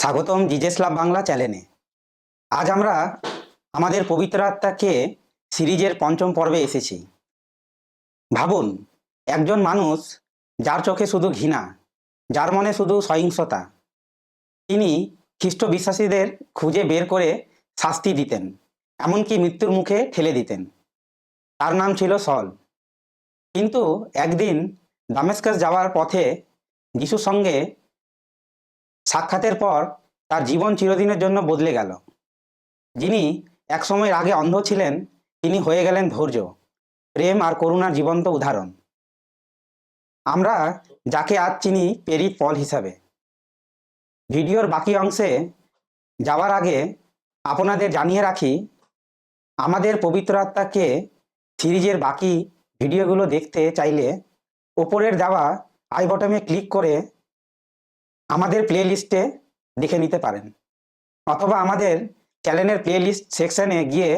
স্বাগতম জিজেস লাভ বাংলা চ্যানেলে। আজ আমরা আমাদের পবিত্র আত্মাকে সিরিজের পঞ্চম পর্বে এসেছি। ভাবুন, একজন মানুষ যার চোখে শুধু ঘৃণা, যার মনে শুধু সহিংসতা, তিনি খ্রিস্ট বিশ্বাসীদের খুঁজে বের করে শাস্তি দিতেন, এমনকি মৃত্যুর মুখে ঠেলে দিতেন। তার নাম ছিল সল। কিন্তু একদিন দামেস্কাস যাওয়ার পথে যিশুর সঙ্গে সাক্ষাতের পর তার জীবন চিরদিনের জন্য বদলে গেল। যিনি একসময় আগে অন্ধ ছিলেন, তিনি হয়ে গেলেন ধৈর্য, প্রেম আর করুণার জীবন্ত উদাহরণ। আমরা যাকে আজ চিনি পেরি পল হিসাবে। ভিডিওর বাকি অংশে যাওয়ার আগে আপনাদের জানিয়ে রাখি, আমাদের পবিত্র আত্মাকে সিরিজের বাকি ভিডিওগুলো দেখতে চাইলে ওপরের দেওয়া আই বটমে ক্লিক করে আমাদের প্লে লিস্টে দেখে নিতে পারেন। অথবা আমাদের চ্যানেলের প্লে লিস্ট সেকশনে গিয়ে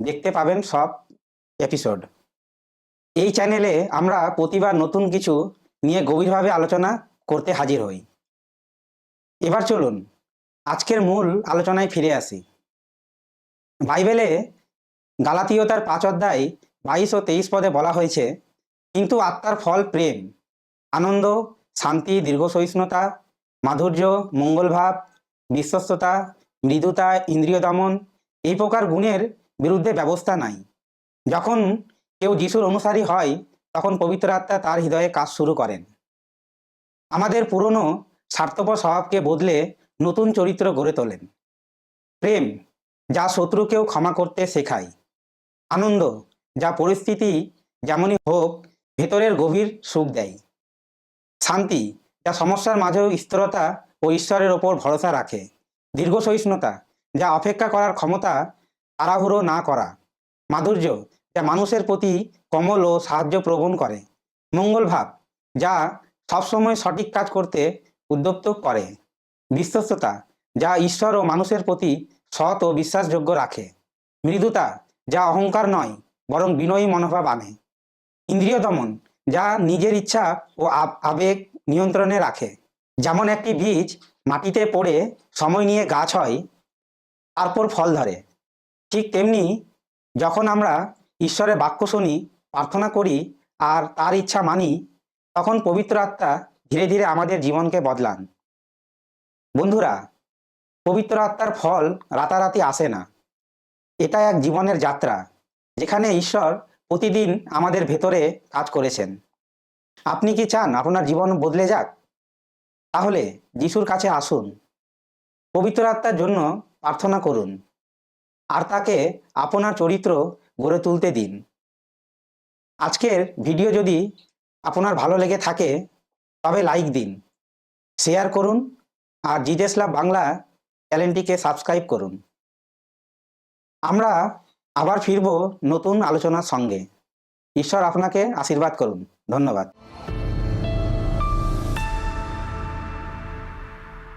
দেখতে পাবেন সব এপিসোড এই চ্যানেলে আমরা প্রতিবার নতুন কিছু নিয়ে গভীরভাবে আলোচনা করতে হাজির হই। এবার চলুন, আজকের মূল আলোচনায় ফিরে আসি। বাইবেলে গালাতীয়তার পাঁচ অধ্যায় বাইশ ও তেইশ পদে বলা হয়েছে, কিন্তু আত্মার ফল প্রেম, আনন্দ, শান্তি দীর্ঘ সহিষ্ণুতা মাধুর্য, মঙ্গলভাব, বিশ্বস্ততা, মৃদুতা, ইন্দ্রিয় দমন, এই প্রকার গুণের বিরুদ্ধে ব্যবস্থা নাই। যখন কেউ যিশুর অনুসারী হয়, তখন পবিত্র আত্মা তার হৃদয়ে কাজ শুরু করেন। আমাদের পুরনো স্বার্থপর স্বভাবকে বদলে নতুন চরিত্র গড়ে তোলেন। প্রেম, যা শত্রুকেও ক্ষমা করতে শেখায়। আনন্দ, যা পরিস্থিতি যেমনই হোক, ভেতরের গভীর সুখ দেয়। শান্তি যা সমস্যার মাঝেও স্থিরতা ও ঈশ্বরের ওপর ভরসা রাখে। দীর্ঘ সহিষ্ণুতা, যা অপেক্ষা করার ক্ষমতা তাড়াহুড়ো না করা। মাধুর্য, যা মানুষের প্রতি কমল ও সাহায্য প্রবণ করে। মঙ্গল ভাব, যা সবসময় সঠিক কাজ করতে উদ্যক্ত করে। বিশ্বস্ততা, যা ঈশ্বর ও মানুষের প্রতি সৎ ও বিশ্বাসযোগ্য রাখে। মৃদুতা, যা অহংকার নয়, বরং বিনয়ী মনোভাব আনে। ইন্দ্রিয় দমন, যা নিজের ইচ্ছা ও আব- আবেগ নিয়ন্ত্রণে রাখে। যেমন একটি বীজ মাটিতে পড়ে সময় নিয়ে গাছ হয়, তারপর ফল ধরে। ঠিক তেমনি যখন আমরা ঈশ্বরের বাক্য শুনি, প্রার্থনা করি আর তার ইচ্ছা মানি, তখন পবিত্র আত্মা ধীরে ধীরে আমাদের জীবনকে বদলান। বন্ধুরা, পবিত্র আত্মার ফল রাতারাতি আসে না। এটা এক জীবনের যাত্রা, যেখানে ঈশ্বর প্রতিদিন আমাদের ভেতরে কাজ করেছেন। আপনি কি চান আপনার জীবন বদলে যাক? তাহলে যিশুর কাছে আসুন। পবিত্র আত্মার জন্য প্রার্থনা করুন। আর তাকে আপনার চরিত্র গড়ে তুলতে দিন। আজকের ভিডিও যদি আপনার ভালো লেগে থাকে, তবে লাইক দিন, শেয়ার করুন, আর জিজেস লাভ বাংলা চ্যানেলটিকে সাবস্ক্রাইব করুন। আমরা আবার ফিরব নতুন আলোচনার সঙ্গে। ঈশ্বর আপনাকে আশীর্বাদ করুন। ধন্যবাদ।